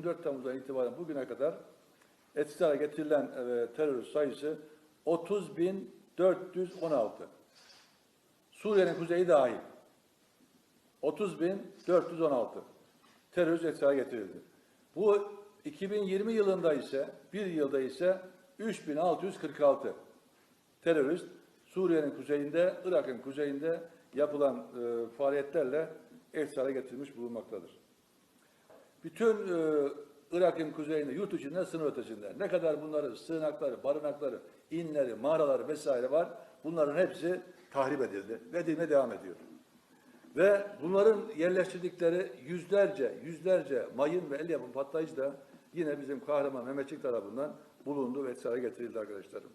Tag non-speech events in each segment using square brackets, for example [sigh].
24 Temmuz'dan itibaren bugüne kadar etkisiz hale getirilen e, terörist sayısı 30.416. Suriye'nin kuzeyi dahil. 30.416 terörist etkisiz hale getirildi. Bu 2020 yılında ise, bir yılda ise 3646 terörist Suriye'nin kuzeyinde, Irak'ın kuzeyinde yapılan e, faaliyetlerle etkisiz hale getirilmiş bulunmaktadır. Bütün e, Irak'ın kuzeyinde, yurt içinde, sınır ötesinde ne kadar bunların sığınakları, barınakları, inleri, mağaraları vesaire var, bunların hepsi tahrip edildi edilmeye devam ediyor. Ve bunların yerleştirdikleri yüzlerce, yüzlerce mayın ve el yapım patlayıcı da yine bizim kahraman Mehmetçik tarafından bulundu ve etkisiz hale getirildi arkadaşlarım.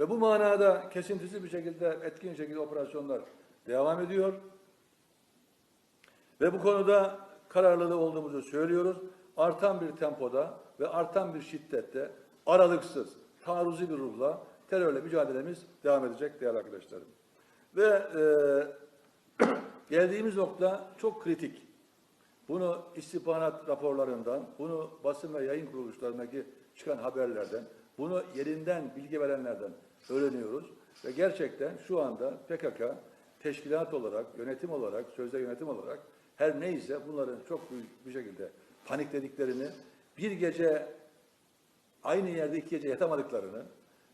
Ve bu manada kesintisiz bir şekilde, etkin şekilde operasyonlar devam ediyor. Ve bu konuda kararlılığı olduğumuzu söylüyoruz. Artan bir tempoda ve artan bir şiddette aralıksız, taarruzi bir ruhla terörle mücadelemiz devam edecek değerli arkadaşlarım. Ve e, [clears throat] geldiğimiz nokta çok kritik. Bunu istihbarat raporlarından, bunu basın ve yayın kuruluşlarındaki çıkan haberlerden, bunu yerinden bilgi verenlerden öğreniyoruz. Ve gerçekten şu anda PKK teşkilat olarak, yönetim olarak, sözde yönetim olarak her neyse bunların çok büyük bir şekilde paniklediklerini, bir gece aynı yerde iki gece yatamadıklarını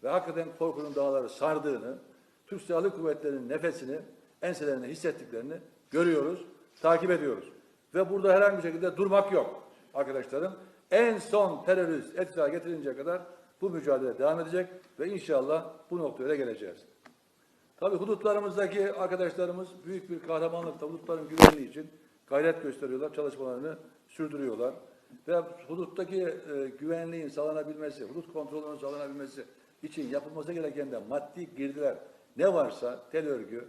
ve hakikaten korkunun dağları sardığını, Türk Silahlı Kuvvetleri'nin nefesini enselerinde hissettiklerini görüyoruz, takip ediyoruz. Ve burada herhangi bir şekilde durmak yok arkadaşlarım. En son terörist etkisiz hale getirinceye kadar bu mücadele devam edecek ve inşallah bu noktaya geleceğiz. Tabii hudutlarımızdaki arkadaşlarımız büyük bir kahramanlıkla hudutların güvenliği için gayret gösteriyorlar, çalışmalarını sürdürüyorlar. Ve huduttaki e, güvenliğin sağlanabilmesi, hudut kontrolünün sağlanabilmesi için yapılması gereken de maddi girdiler ne varsa tel örgü,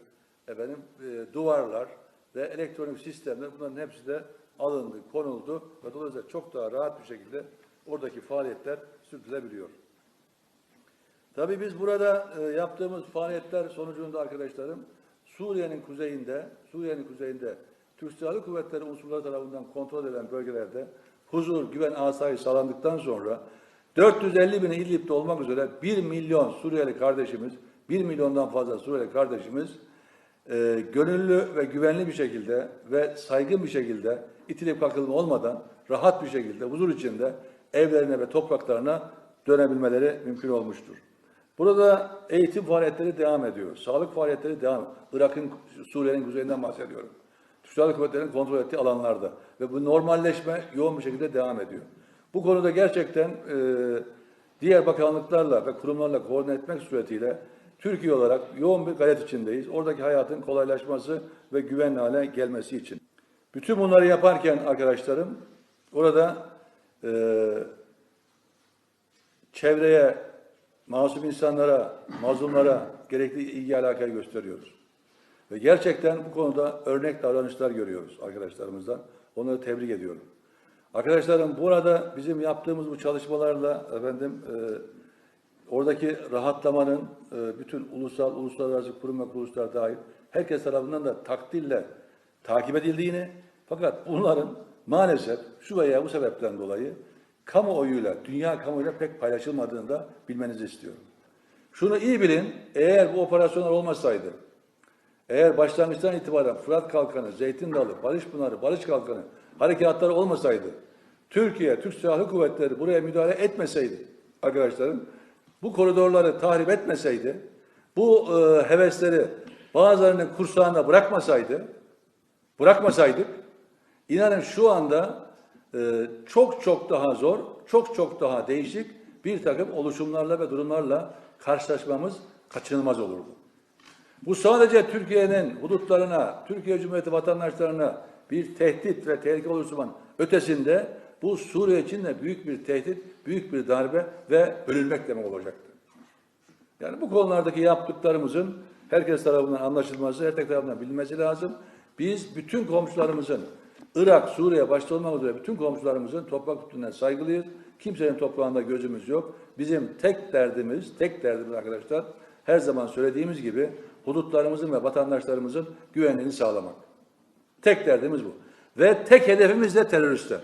efendim, e, duvarlar ve elektronik sistemler bunların hepsi de alındı, konuldu ve dolayısıyla çok daha rahat bir şekilde oradaki faaliyetler sürdürülebiliyor. Tabii biz burada e, yaptığımız faaliyetler sonucunda arkadaşlarım Suriye'nin kuzeyinde, Suriye'nin kuzeyinde Türk Silahlı Kuvvetleri unsurları tarafından kontrol edilen bölgelerde huzur, güven, asayiş sağlandıktan sonra 450 bin İdlib'de olmak üzere 1 milyon Suriyeli kardeşimiz, 1 milyondan fazla Suriyeli kardeşimiz e, gönüllü ve güvenli bir şekilde ve saygın bir şekilde itilip kakılma olmadan rahat bir şekilde huzur içinde evlerine ve topraklarına dönebilmeleri mümkün olmuştur. Burada eğitim faaliyetleri devam ediyor. Sağlık faaliyetleri devam Irak'ın, Suriye'nin kuzeyinden bahsediyorum. Silahlı Kuvvetleri'nin kontrol ettiği alanlarda. Ve bu normalleşme yoğun bir şekilde devam ediyor. Bu konuda gerçekten e, diğer bakanlıklarla ve kurumlarla koordine etmek suretiyle Türkiye olarak yoğun bir gayret içindeyiz. Oradaki hayatın kolaylaşması ve güvenli hale gelmesi için. Bütün bunları yaparken arkadaşlarım orada e, çevreye, masum insanlara, mazlumlara gerekli ilgi alakayı gösteriyoruz. Ve gerçekten bu konuda örnek davranışlar görüyoruz arkadaşlarımızdan. Onları tebrik ediyorum. Arkadaşlarım burada bizim yaptığımız bu çalışmalarla efendim e, oradaki rahatlamanın e, bütün ulusal, uluslararası kurum ve kuruluşlar dahil herkes tarafından da takdirle takip edildiğini fakat bunların maalesef şu veya bu sebepten dolayı kamuoyuyla, dünya kamuoyuyla pek paylaşılmadığını da bilmenizi istiyorum. Şunu iyi bilin, eğer bu operasyonlar olmasaydı, eğer başlangıçtan itibaren Fırat Kalkanı, Zeytin Dalı, Barış Pınarı, Barış Kalkanı harekatları olmasaydı, Türkiye, Türk Silahlı Kuvvetleri buraya müdahale etmeseydi arkadaşlarım, bu koridorları tahrip etmeseydi, bu e, hevesleri bazılarının kursağında bırakmasaydı, bırakmasaydık, inanın şu anda e, çok çok daha zor, çok çok daha değişik bir takım oluşumlarla ve durumlarla karşılaşmamız kaçınılmaz olurdu. Bu sadece Türkiye'nin hudutlarına, Türkiye Cumhuriyeti vatandaşlarına bir tehdit ve tehlike oluşturmanın ötesinde bu Suriye için de büyük bir tehdit, büyük bir darbe ve ölülmek demek olacaktı. Yani bu konulardaki yaptıklarımızın herkes tarafından anlaşılması, her tek tarafından bilinmesi lazım. Biz bütün komşularımızın, Irak, Suriye başta olmak üzere bütün komşularımızın toprak bütününe saygılıyız. Kimsenin toprağında gözümüz yok. Bizim tek derdimiz, tek derdimiz arkadaşlar, her zaman söylediğimiz gibi hudutlarımızın ve vatandaşlarımızın güvenliğini sağlamak. Tek derdimiz bu. Ve tek hedefimiz de teröristler.